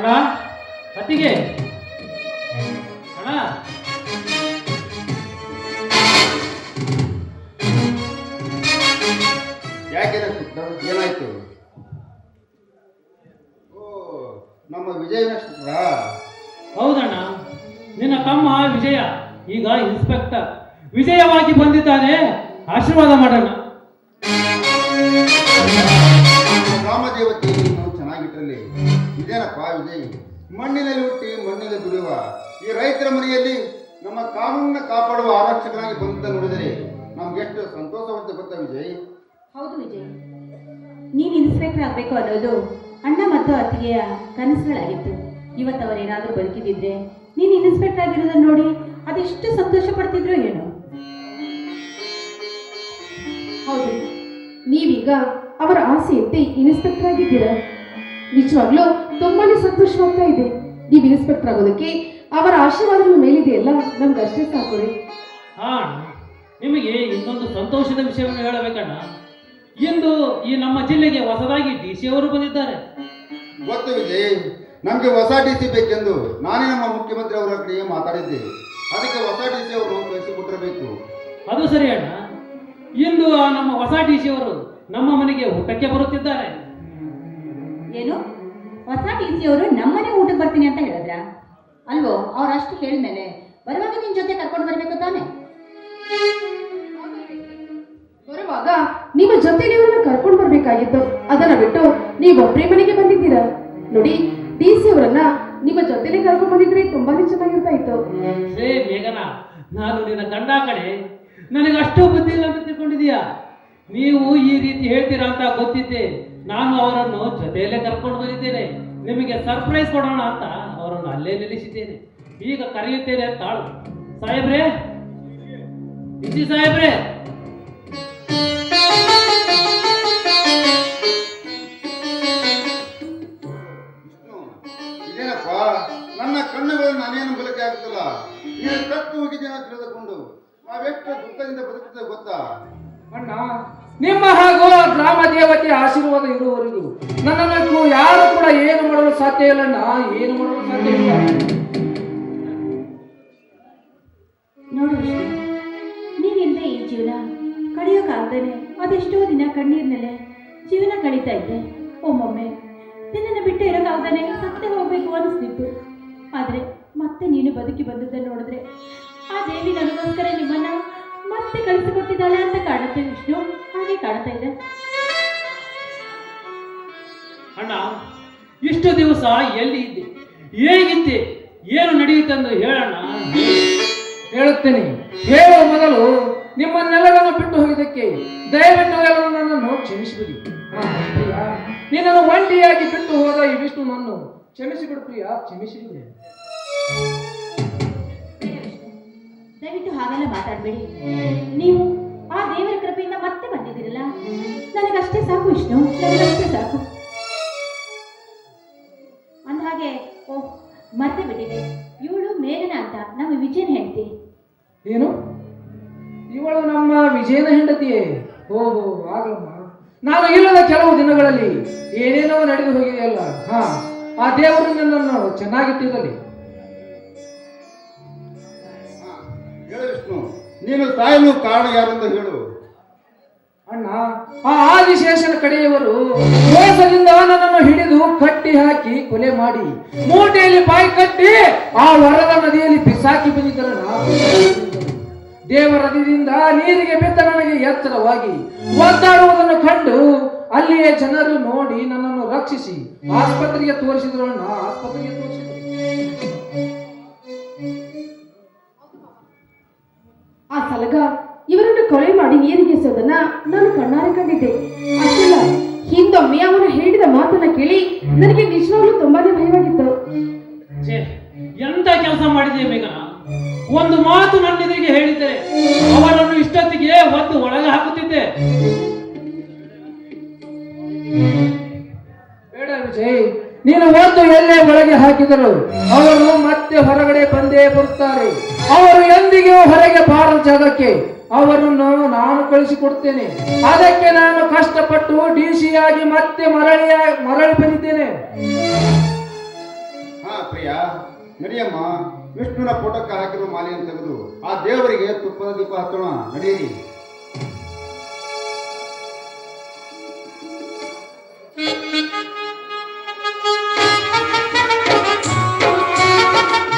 ಅಣ್ಣ ಅತ್ತಿಗೆ ಅಣ್ಣ. ಯಾಕೆ ಏನಾಯ್ತು? ಓ ನಮ್ಮ ವಿಜಯ ನಕ್ಷತ್ರ ಹೌದಣ್ಣ. ನಿನ್ನ ತಮ್ಮ ವಿಜಯ ಈಗ ಇನ್ಸ್ಪೆಕ್ಟರ್ ವಿಜಯವಾಗಿ ಬಂದಿದ್ದಾನೆ. ಆಶೀರ್ವಾದ ಮಾಡೋಣ. ನಾವು ಚೆನ್ನಾಗಿಟ್ಟಲ್ಲಿ ಇದೇನಪ್ಪ ವಿಜಯ್? ಮಣ್ಣಿನಲ್ಲಿ ಹುಟ್ಟಿ ಮಣ್ಣಿನಲ್ಲಿ ದುಡಿಯುವ. ಈ ರೈತರ ಮನೆಯಲ್ಲಿ ನಮ್ಮ ಕಾನೂನನ್ನ ಕಾಪಾಡುವ ಆರಕ್ಷಕನಾಗಿ ಬಂದ ನೋಡಿದರೆ ನಮ್ಗೆ ಎಷ್ಟು ಸಂತೋಷವಂತ ಗೊತ್ತಾ ವಿಜಯ್? ಹೌದು ವಿಜಯ್. ನೀನು ಇನ್ಸ್ಪೆಕ್ಟರ್ ಆಗಬೇಕು ಅನ್ನೋದು ಅಣ್ಣ ಮತ್ತು ಅತ್ತಿಗೆಯ ಕನಸುಗಳಾಗಿತ್ತು. ಇವತ್ತು ಅವರೇನಾದರೂ ಬದುಕಿದ್ರೆ ನೀನು ಇನ್ಸ್ಪೆಕ್ಟರ್ ಆಗಿರೋದನ್ನ ನೋಡಿ ಅದೆಷ್ಟು ಸಂತೋಷ ಪಡ್ತಿದ್ರು ಏನು. ಹೌದು. ನೀವೀಗ ಅವರ ಆಸೆಯಂತೆ ಇನ್ಸ್ಪೆಕ್ಟರ್ ಆಗಿದ್ದೀರಾ? ನಿಜವಾಗ್ಲೂ ತುಂಬಾನೇ ಸಂತೋಷವಾಗ್ತಾ ಇದೆ. ನೀವು ಇನ್ಸ್ಪೆಕ್ಟರ್ ಆಗೋದಕ್ಕೆ ಅವರ ಆಶೀರ್ವಾದ ಮೇಲಿದೆ ಮೇಲಿದೆಯಲ್ಲ ನಮ್ಗೆ ಅಷ್ಟೇ ಸಾಕು ರೀ. ಹಾ ನಿಮಗೆ ಇನ್ನೊಂದು ಸಂತೋಷದ ವಿಷಯವನ್ನು ಹೇಳಬೇಕಣ್ಣ. ಇಂದು ಈ ನಮ್ಮ ಜಿಲ್ಲೆಗೆ ಹೊಸದಾಗಿ ಡಿ ಸಿ ಅವರು ಬಂದಿದ್ದಾರೆ. ಗೊತ್ತು ವಿಜಯ್ ನಮ್ಗೆ ಹೊಸ ಡಿ ಸಿ ಬೇಕೆಂದು ನಾನೇ ನಮ್ಮ ಮುಖ್ಯಮಂತ್ರಿ ಅವರ ಕಡೆಗೆ ಮಾತಾಡಿದ್ದೆ. ಅದಕ್ಕೆ ಹೊಸ ಡಿ ಸಿ ಅವರು ಕಳಿಸಿಕೊಟ್ಟಿರಬೇಕು. ಅದು ಸರಿ ಅಣ್ಣ ಇಂದು ಆ ನಮ್ಮ ಹೊಸ ಡಿ ಸಿ ಅವರು ನಮ್ಮ ಮನೆಗೆ ಊಟಕ್ಕೆ ಬರುತ್ತಿದ್ದಾರೆ. ಏನು? ಹೊಸ ಟಿ ಸಿ ಅವರು ನಮ್ಮನೆ ಊಟಕ್ಕೆ ಬರ್ತೀನಿ ಅಂತ ಹೇಳಿದ್ರ? ಅಲ್ವೋ ಅವ್ರು ಅಷ್ಟು ಹೇಳಿದ್ಮೇಲೆ ಬರುವಾಗ ನಿನ್ ಜೊತೆ ಕರ್ಕೊಂಡು ಬರ್ಬೇಕು ತಾನೆ? ಬರುವಾಗ ನಿಮ್ಮ ಜೊತೆಗೆ ಅವರನ್ನು ಕರ್ಕೊಂಡು ಬರ್ಬೇಕಾಗಿತ್ತು. ಅದನ್ನ ಬಿಟ್ಟು ನೀವೊಬ್ಬರೇ ಮನೆಗೆ ಬಂದಿದ್ದೀರಾ? ನೋಡಿ ಡಿ ಸಿ ಅವರನ್ನ ನಿಮ್ಮ ಜೊತೆಲೆ ಕರ್ಕೊಂಡು ಬಂದಿದ್ರೆ ತುಂಬಾನೇ ಚೆನ್ನಾಗಿರ್ತಾ ಇತ್ತು. ಮೇಘನ ನಾನು ನಿನ್ನ ಗಂಡ ಕಡೆ ನನಗೆ ಅಷ್ಟು ಬುದ್ಧಿ ಇಲ್ಲ ಅಂತ ತಿಳ್ಕೊಂಡಿದೀಯಾ ನೀವು ಈ ರೀತಿ ಹೇಳ್ತೀರಾ ಅಂತ ಗೊತ್ತಿದ್ದೆ. ನಾನು ಅವರನ್ನು ಜೊತೆಯಲ್ಲೇ ಕರ್ಕೊಂಡು ಬಂದಿದ್ದೇನೆ ನಿಮಗೆ ಸರ್ಪ್ರೈಸ್ ಕೊಡೋಣ ಅಂತ ಅವರನ್ನು ಅಲ್ಲೇ ನಿಲ್ಲಿಸಿದ್ದೇನೆ. ಈಗ ಕರೆಯುತ್ತೇನೆ ತಾಳು. ಸಾಹೇಬ್ರೆ? ಇಸಿ ಸಾಹೇಬ್ರೆ? ನನ್ನ ಕಣ್ಣುಗಳು ನಾನೇನು ಬಲಕೆ ಆಗ್ತಲ್ಲ ನೀನು ಕತ್ತು ಹೋಗಿದ್ದೇನೆ ತಿಳಿದುಕೊಂಡು. ನಾವೆಷ್ಟು ದುಃಖದಿಂದ ಬದುಕುತ್ತೇವೆ ಗೊತ್ತಾ? ಅಣ್ಣ ನಿಮ್ಮ ಹಾಗೂ ಗ್ರಾಮ ದೇವತೆ ಆಶೀರ್ವಾದ ಇರುವವರೆಗೂ ನನ್ನನ್ನು ಯಾರು ಕೂಡ ಏನು ಮಾಡಲು ಸಾಧ್ಯ ಇಲ್ಲ, ನಾ ಏನು ಮಾಡಲು ಸಾಧ್ಯ ಇಲ್ಲ. ನೋಡಿ ಈ ಜೀವನ? ಕಳೆಯೋಕ್ಕಾಗ್ದೇನೆ ಅದೆಷ್ಟೋ ದಿನ ಕಣ್ಣೀರ್ನಲ್ಲೇ ಜೀವನ ಕಳೀತಾ ಇದ್ದೆ. ಒಮ್ಮೊಮ್ಮೆ ನಿನ್ನನ್ನು ಬಿಟ್ಟು ಇರೋಕ್ಕಾಗ್ದೇನೆ ಸತ್ತೆ ಹೋಗ್ಬೇಕು ಅನಿಸ್ತಿತ್ತು. ಆದರೆ ಮತ್ತೆ ನೀನು ಬದುಕಿ ಬಂದದ್ದನ್ನು ನೋಡಿದ್ರೆ ಆ ದೇವಿ ನನಗೋಸ್ಕರ ನಿಮ್ಮನ್ನ ಮತ್ತೆ ಕಳಿಸಿಕೊಟ್ಟಿದ್ದಾಳೆ ಅಂತ ಕಾಣುತ್ತೆ ವಿಷ್ಣು. ಹಾಗೆ ಕಾಣ್ತಾ ಇದೆ. ಅಣ್ಣ ಇಷ್ಟು ದಿವಸ ಎಲ್ಲಿ ಇದ್ದೆ? ಹೇಗಿದ್ದೆ? ಏನು ನಡೆಯುತ್ತೆಂದು ಹೇಳಣ್ಣ? ಹೇಳುತ್ತೇನೆ. ಹೇಳುವ ಮೊದಲು ನಿಮ್ಮನ್ನೆಲ್ಲರನ್ನು ಬಿಟ್ಟು ಹೋಗಿದ್ದಕ್ಕೆ ದಯವಿಟ್ಟು ಎಲ್ಲರೂ ನನ್ನನ್ನು ಕ್ಷಮಿಸಿಬಿಡಿ. ನಿನ್ನನ್ನು ಒಂಟಿಯಾಗಿ ಬಿಟ್ಟು ಹೋದ ಈ ವಿಷ್ಣು ನನ್ನು ಕ್ಷಮಿಸಿಬಿಡು ಪ್ರಿಯ ಕ್ಷಮಿಸಿಬಿಡು. ದಯವಿಟ್ಟು ಮಾತಾಡ್ಬೇಡಿ. ನೀವು ಆ ದೇವರ ಕೃಪೆಯಿಂದ ಮತ್ತೆ ಬಂದಿದ್ದೀರಲ್ಲ? ನನಗಷ್ಟೇ ಸಾಕು ವಿಷ್ಣು, ನನಗಷ್ಟೇ ಸಾಕು. ಅಂದಹಾಗೆ ಓಹ್ ಮತ್ತೆ ಬಿಟ್ಟಿದೆ. ಇವಳು ಮೇಘನ ಅಂತ, ನಮ್ಮ ವಿಜಯನ ಹೆಂಡತಿ. ಏನು? ಇವಳು ನಮ್ಮ ವಿಜಯನ ಹೆಂಡತಿಯೇ? ಓಹೋ ಆಗ್ಲಮ್ಮ ನಾನು ಇಲ್ಲದ ಕೆಲವು ದಿನಗಳಲ್ಲಿ ಏನೇನೋ ನಡೆದು ಹೋಗಿದೆಯಲ್ಲ? ಹಾ, ಆ ದೇವರು ನನ್ನನ್ನು ಚೆನ್ನಾಗಿಟ್ಟಿರಲಿ ನೀನು ಸಾಯಲು ಕಾರಣ ಯಾರಂತ ಹೇಳು. ಅಣ್ಣ, ಆ ಆದಿಶೇಷನ ಕಡೆಯವರು ಮೋಸದಿಂದ ನನ್ನನ್ನು ಹಿಡಿದು ಕಟ್ಟಿ ಹಾಕಿ ಕೊಲೆ ಮಾಡಿ, ಮೂಟೆಯಲ್ಲಿ ಬಾಯಿ ಕಟ್ಟಿ ಆ ವರದ ನದಿಯಲ್ಲಿ ಬಿಸಾಕಿ ಬಂದಿದ್ದರಣ್ಣ ದೇವರದಿಂದ ನೀರಿಗೆ ಬಿದ್ದ ನನಗೆ ಎತ್ತರವಾಗಿ ಒದ್ದಾಡುವುದನ್ನು ಕಂಡು ಅಲ್ಲಿಯೇ ಜನರು ನೋಡಿ ನನ್ನನ್ನು ರಕ್ಷಿಸಿ. ಆಸ್ಪತ್ರೆಗೆ ತೋರಿಸಿದ್ರು ಅಣ್ಣ, ಆಸ್ಪತ್ರೆಗೆ ತೋರಿಸಿದ್ರು. ಮಾಡಿ ಎಸೆಯೋದನ್ನ ನಾನು ಕಣ್ಣಾರೆ ಕಂಡಿದ್ದೆ. ಅಷ್ಟಲ್ಲ ಹಿಂದೊಮ್ಮೆ ಅವನು ಹೇಳಿದ ಮಾತನ್ನ ಕೇಳಿ ನನಗೆ ನಿಜವಾಗ್ಲೂ ತುಂಬಾನೇ ಭಯವಾಗಿತ್ತು. ಛೇ ಎಂತ ಕೆಲಸ ಮಾಡಿದೆ ಮೇಘನ ಒಂದು ಮಾತು ನನ್ನೆದುರಿಗೆ ಹೇಳಿದ್ದರೆ ಅವನನ್ನು ಇಷ್ಟೊತ್ತಿಗೆ ಒಂದು ಒಳಗೆ ಹಾಕುತ್ತಿದ್ದೆ. ಬೇಡ ವಿಜಯ್ ನೀನು ಒಂದು ಎಲ್ಲೇ ಒಳಗೆ ಹಾಕಿದರು ಅವರು ಮತ್ತೆ ಹೊರಗಡೆ ಬಂದೇ ಬರುತ್ತಾರೆ. ಅವರು ಎಂದಿಗೂ ಹೊರಗೆ ಬಾರ ಜಾಗಕ್ಕೆ ಅವರನ್ನು ನಾನು ಕಳಿಸಿಕೊಡ್ತೇನೆ. ಅದಕ್ಕೆ ನಾನು ಕಷ್ಟಪಟ್ಟು ಡಿ ಸಿ ಆಗಿ ಮತ್ತೆ ಮರಳಿ ಮರಳಿ ಬಂದಿದ್ದೇನೆ. ಹಾ ಪ್ರಿಯ ವಿಷ್ಣುನ ಫೋಟೋಕ್ಕೆ ಹಾಕಿರುವ ಮಾಲೆಯನ್ನು ತೆಗೆದು ಆ ದೇವರಿಗೆ ತುಪ್ಪದ ದೀಪ ಹಾಕೋಣ ನಡೀರಿ.